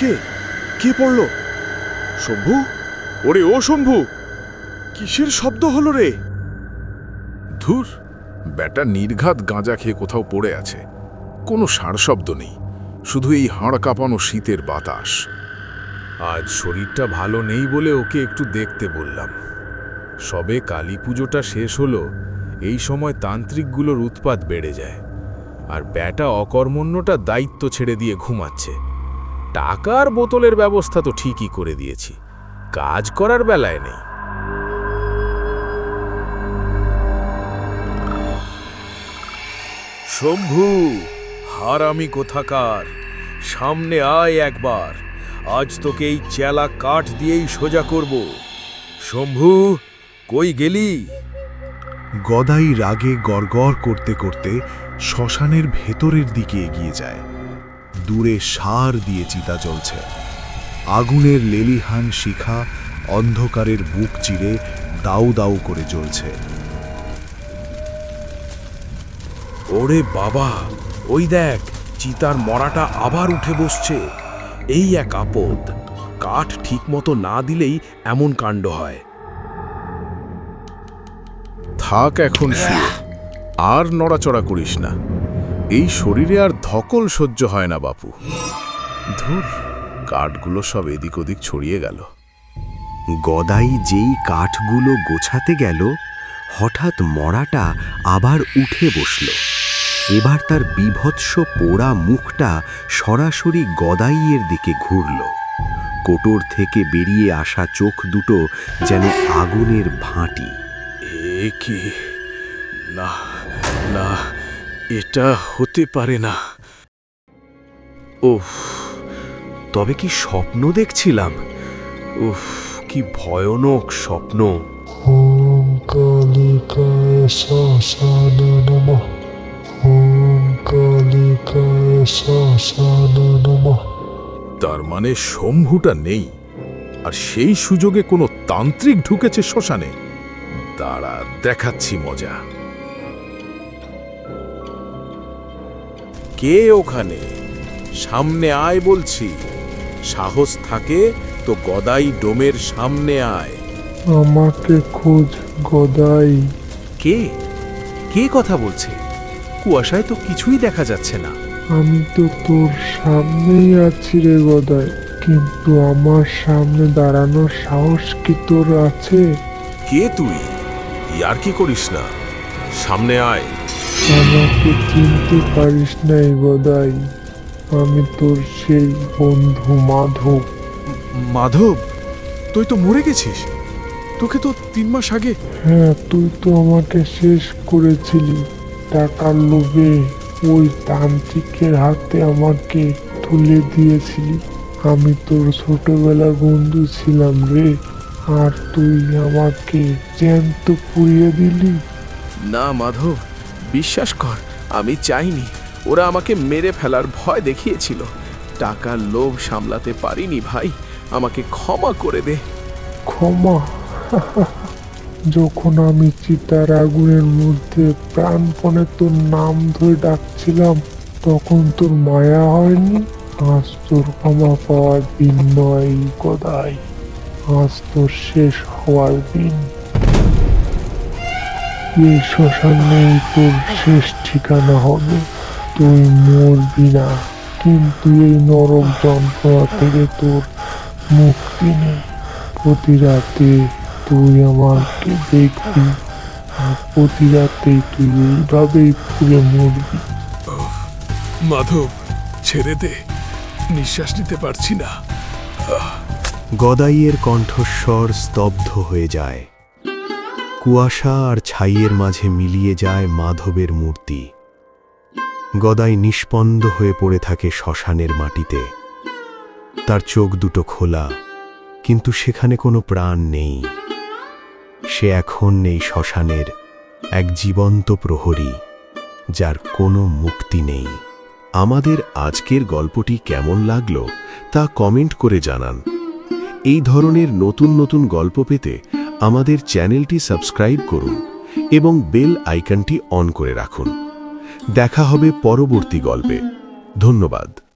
কে? কে পড়ল? শম্ভু? ওরে ও শম্ভু! কিসের শব্দ হলো রে? ধুর ব্যাটা নির্ঘাত গাঁজা খেয়ে কোথাও পড়ে আছে। কোনো সার শব্দ নেই শুধু এই হাড় কাঁপানো শীতের বাতাস। আজ শরীরটা ভালো নেই বলে ওকে একটু দেখতে বললাম। সবে কালী পুজোটা শেষ হলো এই সময় তান্ত্রিকগুলোর উৎপাত বেড়ে যায়। আর ব্যাটা অকর্মণ্যটা দায়িত্ব ছেড়ে দিয়ে ঘুমাচ্ছে। টাকার বোতলের ব্যবস্থা তো ঠিকই করে দিয়েছি। কাজ করার বেলায় নেই। শম্ভু হারামি কোথাকার? সামনে আয় একবার। আজ তোকে এই চেলা কাঠ দিয়েই সোজা করব। শম্ভু, কই গেলি? গদাই রাগে গড়গড় করতে করতে শ্মশানের ভেতরের দিকে এগিয়ে যায়। দূরে সার দিয়ে চিতা জ্বলছে। আগুনের লেলিহান শিখা অন্ধকারের বুক চিরে দাউ দাউ করে জ্বলছে। ওরে বাবা, ওই দেখ, চিতার মরাটা আবার উঠে বসছে। এই এক আপদ, কাঠ ঠিকমতো না দিলেই এমন কাণ্ড হয়। থাক এখন শুয়ে, আর নড়াচড়া করিস না। এই শরীরে আর ধকল সহ্য হয় না বাপু। ধুর কাঠগুলো সব এদিক ওদিক ছড়িয়ে গেল। গদাই যেই কাঠগুলো গোছাতে গেল হঠাৎ মরাটা আবার উঠে বসল। এবার তার বিভৎস পোড়া মুখটা সরাসরি গদাইয়ের দিকে ঘুরল। কোটর থেকে বেরিয়ে আসা চোখ দুটো যেন আগুনের ভাঁটি। এ কি? না না এটা হতে পারে না। উফ তবে কি স্বপ্ন দেখছিলাম? উফ কি ভয়ানক স্বপ্ন। ওম কালিকায় শ্মশান নম। ওম কালিকায় শ্মশান তার মানে শম্ভুটা নেই আর সেই সুযোগে কোনো তান্ত্রিক ঢুকেছে শ্মশানে। দাঁড়া দেখাচ্ছি মজা। কে ওখানে? সামনে আয় বলছি। সাহস থাকে তো গদাই ডোমের সামনে আয়। আমাকে খোঁজ গদাই। কে? কে কথা বলছে? কুয়াশায় তো কিছুই দেখা যাচ্ছে না। আমি তো তোর সামনেই আছি রে গদাই কিন্তু আমার সামনে দাঁড়ানোর সাহস কি তোর আছে? কে তুই? ইয়ার কি করিস না? সামনে আয়। আমাকে চিনতে পারিস নাই গদাই। আমি তোর সেই বন্ধু মাধব। মাধব? তুই তো মরে গেছিস। তোকে তো তিন মাস আগে হ্যাঁ তুই তো আমাকে শেষ করেছিলি। টাকার লোভে ওই তান্ত্রিকের হাতে আমাকে তুলে দিয়েছিলি। আমি তোর ছোটবেলার বন্ধু ছিলাম রে। আর তুই আমাকে জ্যান্ত পুড়িয়ে দিলি। না মাধব বিশ্বাস কর আমি চাইনি। ওরা আমাকে মেরে ফেলার ভয় দেখিয়েছিল। টাকার লোভ সামলাতে পারিনি ভাই। আমাকে ক্ষমা করে দে। ক্ষমা। যখন আমি চিতার আগুনের মধ্যে প্রাণপণে তোর নাম ধরে ডাকছিলাম, তখন তোর মায়া হয়নি? আজ তোর ক্ষমা পাওয়ার দিন নয় গদাই। আজ তোর শেষ হওয়ার দিন। এই শ্মশানেই তোর শেষ ঠিকানা হবে। তুই মরবি না কিন্তু এই নরক যন্ত্রণা থেকে তোর মুক্তি নেই প্রতি রাতে তুই আমাকে দেখবি আর প্রতি রাতেই তুই এইভাবেই পুড়ে মরবি। মাধব ছেড়ে দে। নিঃশ্বাস নিতে পারছি না। গদাইয়ের কণ্ঠস্বর স্তব্ধ হয়ে যায়। কুয়াশা আর ছাইয়ের মাঝে মিলিয়ে যায় মাধবের মূর্তি। গদাই নিষ্পন্দ হয়ে পড়ে থাকে শ্মশানের মাটিতে। তার চোখ দুটো খোলা, কিন্তু সেখানে কোনো প্রাণ নেই। সে এখন নেই শ্মশানের এক জীবন্ত প্রহরী, যার কোনো মুক্তি নেই। আমাদের আজকের গল্পটি কেমন লাগল তা কমেন্ট করে জানান। এই ধরনের নতুন নতুন গল্প পেতে আমাদের চ্যানেলটি সাবস্ক্রাইব করুন এবং বেল আইকনটি অন করে রাখুন। দেখা হবে পরবর্তী গল্পে। ধন্যবাদ।